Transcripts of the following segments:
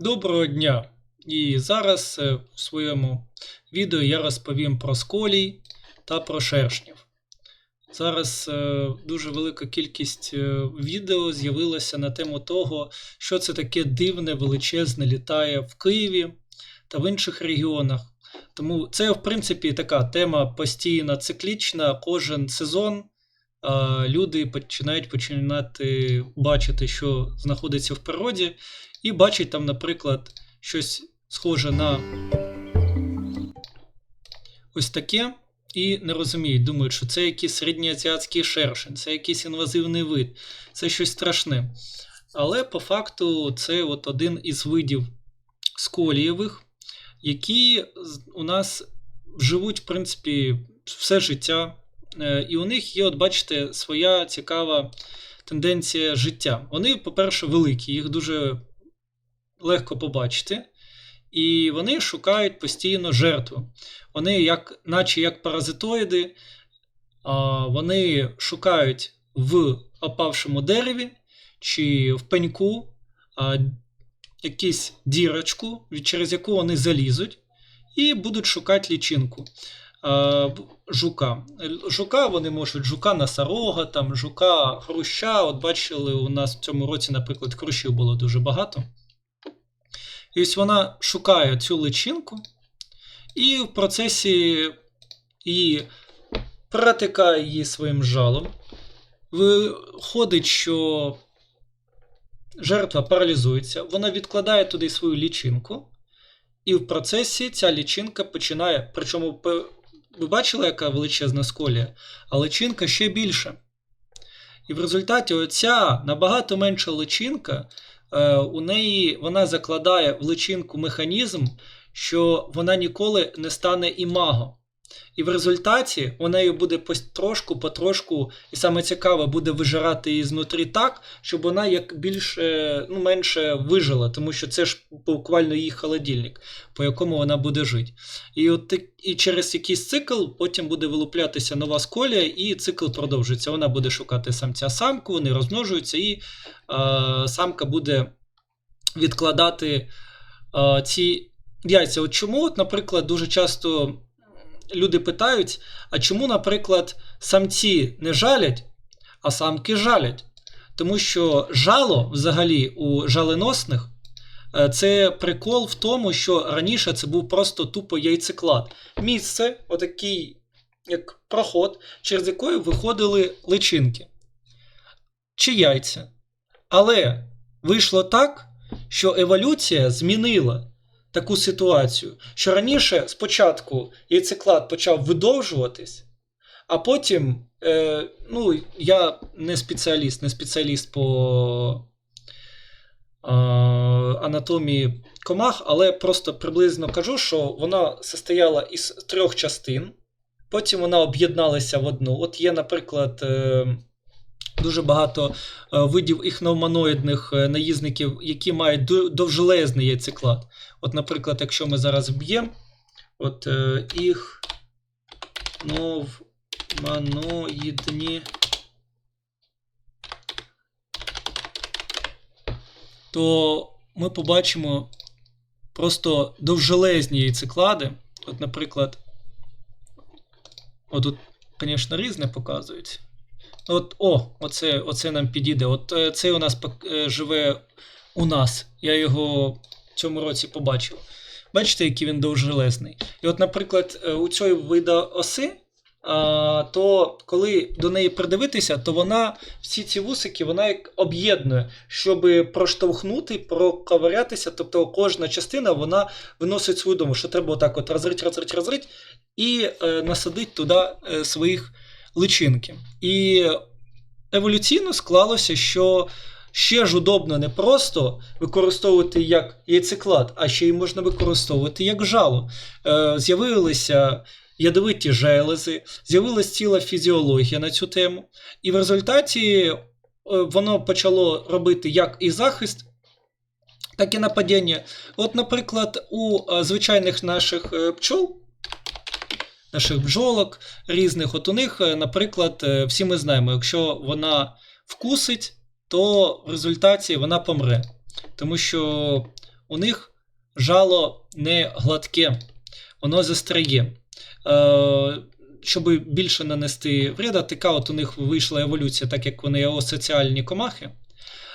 Доброго дня! І зараз е, в своєму відео я розповім про сколій та про шершнів. Зараз е, дуже велика кількість е, відео з'явилося на тему того, що це таке дивне, величезне літає в Києві та в інших регіонах. Тому це, в принципі, така тема постійна, циклічна. Кожен сезон люди починають починати бачити, що знаходиться в природі, і бачать там, наприклад, щось схоже на ось таке, і не розуміють, думають, що це якийсь середньоазіатський шершень, це якийсь інвазивний вид, це щось страшне. Але по факту це от один із видів сколієвих, які у нас живуть, в принципі, все життя. Е, І у них є, от бачите, своя цікава тенденція життя. Вони, по-перше, великі, їх дуже легко побачити. І вони шукають постійно жертву. Вони, як, наче як паразитоїди, вони шукають в опавшому дереві чи в пеньку якусь дірочку, через яку вони залізуть, і будуть шукати лічинку. Б- Жука. Жука вони можуть жука носорога, там, жука хруща. От бачили, у нас в цьому році, наприклад, хрущів було дуже багато. І ось вона шукає цю личинку, і в процесі її протикає її своїм жалом. Виходить, що жертва паралізується, вона відкладає туди свою лічинку, і в процесі ця лічинка починає. Причому ви бачили, яка величезна сколія, а личинка ще більша. І в результаті оця набагато менша личинка, е, у неї вона закладає в личинку механізм, що вона ніколи не стане імаго. І в результаті у неї буде трошку, потрошку, і саме цікаве, буде вижирати її знутрі так, щоб вона як більше, ну, менше вижила, тому що це ж буквально її холодильник, по якому вона буде жити. І, от, і через якийсь цикл потім буде вилуплятися нова сколія, і цикл продовжується. Вона буде шукати самця самку, вони розмножуються, і е, самка буде відкладати е, ці яйця. От чому, от, наприклад, дуже часто люди питають: а чому, наприклад, самці не жалять, а самки жалять? Тому що жало взагалі у жаленосних е, це прикол в тому, що раніше це був просто тупо яйцеклад. Місце, отакий, як проход, через який виходили личинки чи яйця. Але вийшло так, що еволюція змінила таку ситуацію, що раніше спочатку яйцеклад почав видовжуватись, а потім, е, ну, я не спеціаліст, не спеціаліст по е, анатомії комах, але просто приблизно кажу, що вона состояла із трьох частин, потім вона об'єдналася в одну. От є, наприклад, е, дуже багато е, видів іхнеуманоїдних е, наїзників, які мають довжелезний яйцеклад. От, наприклад, якщо ми зараз вб'ємо, от е, їх новманоїдні, то ми побачимо просто довжелезні яйцеклади. От, наприклад, отут, звісно, різне показують. От, о, оце, оце нам підійде. От е, цей у нас е, живе у нас. Я його в цьому році побачив. Бачите, який він довжелезний. І от, наприклад, е, у цієї вида оси, то коли до неї придивитися, то вона всі ці вусики вона як об'єднує, щоб проштовхнути, проковирятися. Тобто кожна частина вона виносить свою дому, що треба отак от розрить, розрить, розрить і насадить туди своїх личинки. І еволюційно склалося, що ще ж удобно не просто використовувати як яйцеклад, а ще й можна використовувати як жало. Е, з'явилися ядовиті желези, з'явилася ціла фізіологія на цю тему. І в результаті е, воно почало робити як і захист. Так і нападіння. От, наприклад, у е, звичайних наших е, пчол наших бджолок різних. От у них, е, наприклад, е, всі ми знаємо, якщо вона вкусить, то в результаті вона помре. Тому що у них жало не гладке, воно застряє. Е, щоб більше нанести вреда, така от у них вийшла еволюція, так як вони асоціальні комахи.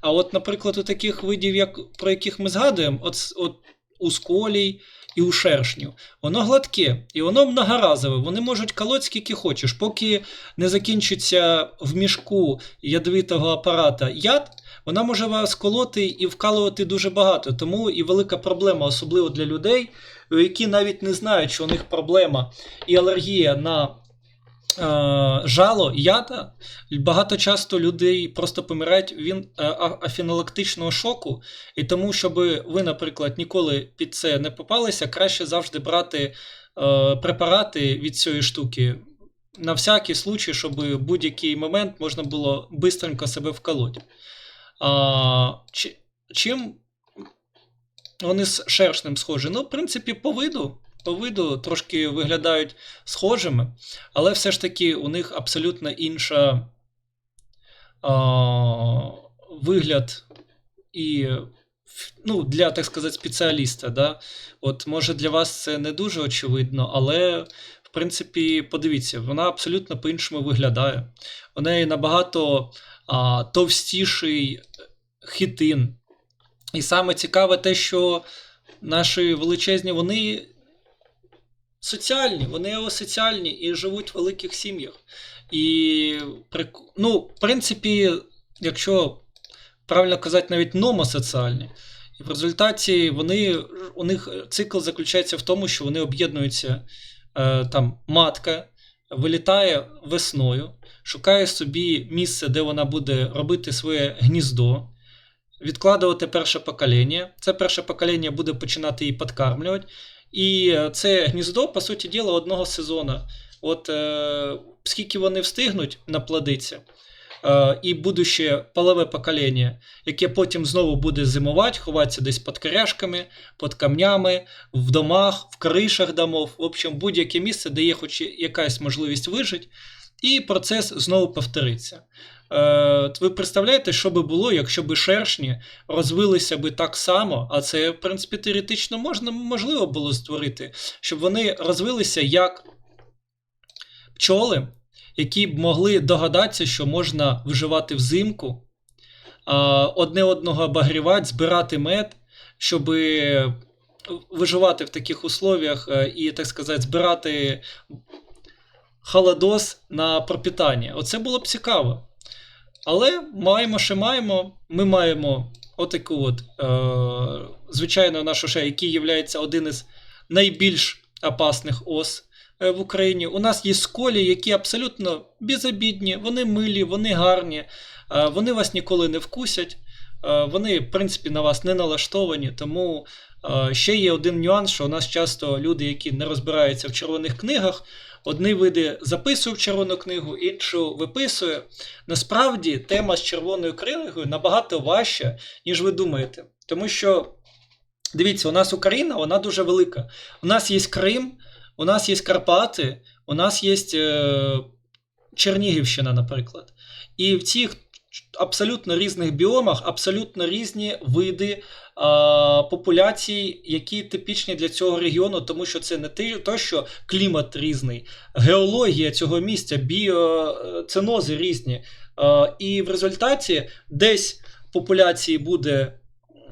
А от, наприклад, у таких видів, як, про яких ми згадуємо, от, от у сколій і у шершню, воно гладке і воно многоразове. Вони можуть колоть скільки хочеш, поки не закінчиться в мішку ядовитого апарата яд, вона може вас колоти і вкалувати дуже багато. Тому і велика проблема, особливо для людей, які навіть не знають, що у них проблема і алергія на жало, яда. Багато часто людей просто помирають від е, афінолактичного шоку. І тому, щоб ви, наприклад, ніколи під це не попалися, краще завжди брати е, препарати від цієї штуки. На всякий случай, щоб в будь-який момент можна було бистренько себе вколоти. А, чи, Чим вони з шершнем схожі? Ну, в принципі, по виду. По виду трошки виглядають схожими, але все ж таки у них абсолютно інша а, вигляд і ну, для, так сказати, спеціаліста. Да? От, Може, для вас це не дуже очевидно, але, в принципі, подивіться, вона абсолютно по-іншому виглядає. У неї набагато а, товстіший хітин. І саме цікаве те, що наші величезні, вони соціальні, вони асоціальні і живуть в великих сім'ях. І, ну, в принципі, якщо правильно казати, навіть номосоціальні. І в результаті вони, у них цикл заключається в тому, що вони об'єднуються е, там матка, вилітає весною, шукає собі місце, де вона буде робити своє гніздо, відкладувати перше покоління. Це перше покоління буде починати її підкармлювати. І це гніздо, по суті діла, одного сезону. От е, скільки вони встигнуть наплодитися, е, і будуще полове покоління, яке потім знову буде зимувати, ховатися десь під коряшками, під камнями, в домах, в кришах домов, в общем, будь-яке місце, де є хоч якась можливість вижити, і процес знову повториться. Е, ви представляєте, що би було, якщо б шершні розвилися би так само, а це, в принципі, теоретично можна, можливо було створити, щоб вони розвилися як пчоли, які б могли догадатися, що можна вживати взимку, одне одного обогрівати, збирати мед, щоб виживати в таких условіях е, і, так сказати, збирати холодос на пропитання. Оце було б цікаво. Але маємо, що маємо. Ми маємо отаку от, е, звичайно, нашу ше, який є один із найбільш опасних ос е, в Україні. У нас є сколі, які абсолютно безобідні, вони милі, вони гарні, е, вони вас ніколи не вкусять. Е, вони, в принципі, на вас не налаштовані, тому е, ще є один нюанс, що у нас часто люди, які не розбираються в червоних книгах, Одні види записують червону книгу, іншу виписує. Насправді тема з червоною книгою набагато важча, ніж ви думаєте. Тому що, дивіться, у нас Україна вона дуже велика. У нас є Крим, у нас є Карпати, у нас є е, Чернігівщина, наприклад. І в цих абсолютно різних біомах, абсолютно різні види а, популяцій, які типічні для цього регіону, тому що це не те, що клімат різний, геологія цього місця, біоценози різні. А, і в результаті десь популяції буде.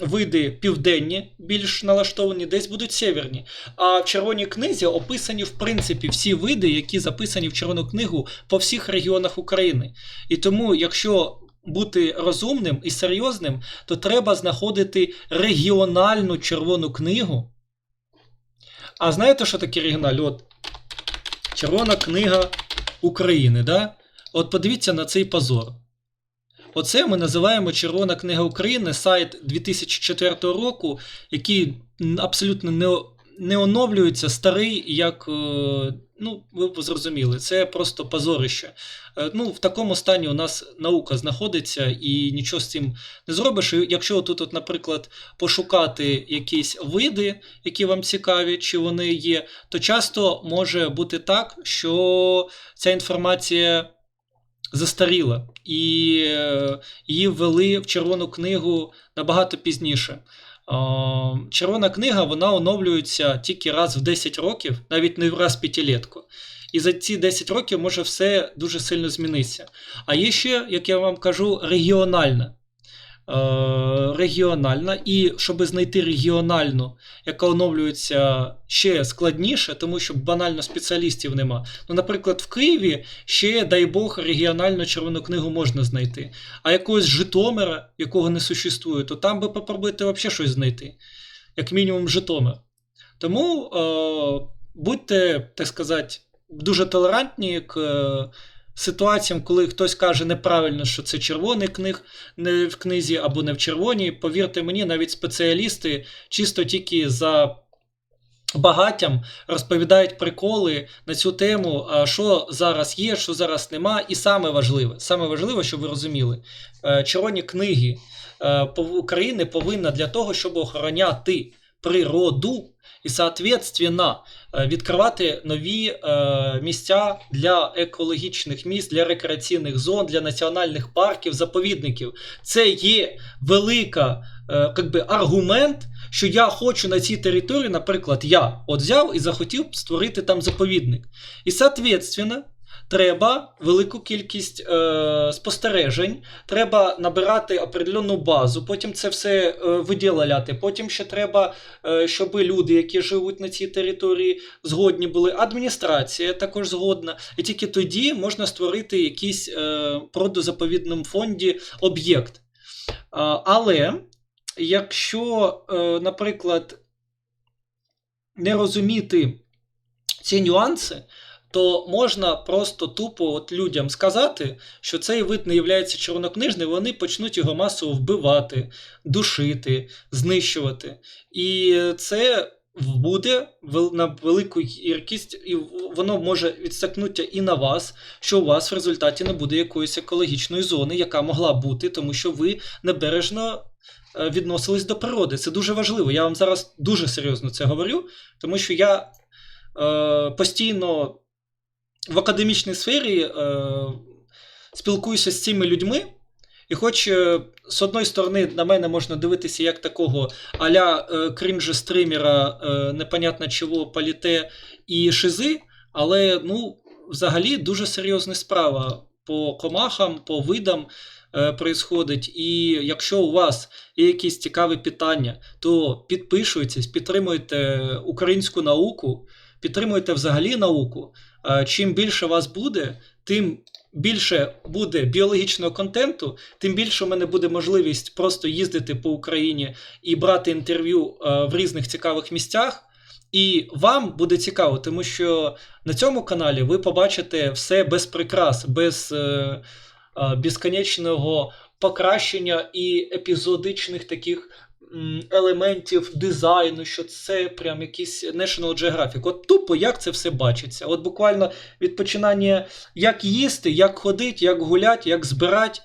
Види південні, більш налаштовані, десь будуть северні. А в червоній книзі описані, в принципі, всі види, які записані в червону книгу по всіх регіонах України. І тому, якщо бути розумним і серйозним, то треба знаходити регіональну червону книгу. А знаєте, що таке регіональ? От Червона книга України. да? От подивіться на цей позор. Оце ми називаємо Червона книга України, сайт 2004 року, який абсолютно не не оновлюється старий, як, е, ну, ви б зрозуміли, це просто позорище. Е, ну, В такому стані у нас наука знаходиться і нічого з цим не зробиш. Якщо тут, от, наприклад, пошукати якісь види, які вам цікаві, чи вони є, то часто може бути так, що ця інформація застаріла, і е, її ввели в червону книгу набагато пізніше. Червона книга вона оновлюється тільки раз в 10 років, навіть не раз в п'ятилетку. І за ці 10 років може все дуже сильно змінитися. А є ще, як я вам кажу, регіональна. Е, Регіональна, і щоб знайти регіональну, яка оновлюється ще складніше, тому що банально спеціалістів нема. Ну, наприклад, в Києві ще, дай Бог, регіональну червону книгу можна знайти. А якогось Житомира, якого не существує, то там би попробуйте взагалі щось знайти. Як мінімум, Житомир. Тому е, будьте, так сказати, дуже толерантні к е, ситуаціям, коли хтось каже неправильно, що це червоний книг не в книзі або не в червоній. Повірте мені, навіть спеціалісти чисто тільки за багаттям розповідають приколи на цю тему, що зараз є, що зараз нема. І саме важливе, саме важливе, щоб ви розуміли, е, червоні книги е, України повинна для того, щоб охороняти природу і, соответственно, відкривати нові е, місця для екологічних міст, для рекреаційних зон, для національних парків, заповідників. Це є велика е, как би, аргумент, що я хочу на цій території, наприклад, я от взяв і захотів створити там заповідник. І, соответственно, треба велику кількість е, спостережень, треба набирати определенну базу, потім це все е, виділяти. Потім ще треба, е, щоб люди, які живуть на цій території, згодні були. Адміністрація також згодна. І тільки тоді можна створити якийсь е, природозаповідному фонді об'єкт. А, але якщо, е, наприклад, не розуміти ці нюанси, то можна просто тупо от людям сказати, що цей вид не є червонокнижним, вони почнуть його масово вбивати, душити, знищувати. І це буде на велику кількість, і воно може відстакнутися і на вас, що у вас в результаті не буде якоїсь екологічної зони, яка могла бути, тому що ви небережно е, відносились до природи. Це дуже важливо. Я вам зараз дуже серйозно це говорю, тому що я е, постійно в академічній сфері е, спілкуюся з цими людьми. І хоч е, з одної сторони на мене можна дивитися як такого аля е, крінжа стримера, е, непонятно чого, паліте і шизи, але ну, взагалі дуже серйозна справа по комахам, по видам е, происходить. І якщо у вас є якісь цікаві питання, то підпишуйтесь, підтримуйте українську науку, підтримуйте взагалі науку. Е, Чим більше вас буде, тим більше буде біологічного контенту, тим більше у мене буде можливість просто їздити по Україні і брати інтерв'ю е, в різних цікавих місцях. І вам буде цікаво, тому що на цьому каналі ви побачите все без прикрас, без е, безконечного покращення і епізодичних таких елементів дизайну, що це прям якийсь National Geographic. От тупо як це все бачиться. От буквально від починання як їсти, як ходити, як гуляти, як збирати,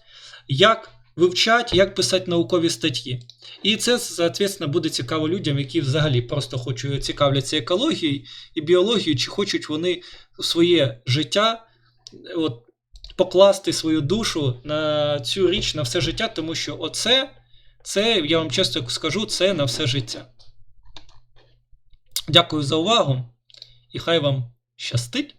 як вивчати, як писати наукові статті. І це, соответственно, буде цікаво людям, які взагалі просто хочуть цікавляться екологією і біологією, чи хочуть вони своє життя от, покласти свою душу на цю річ на все життя, тому що оце, це, я вам чесно скажу, це на все життя. Дякую за увагу і хай вам щастить!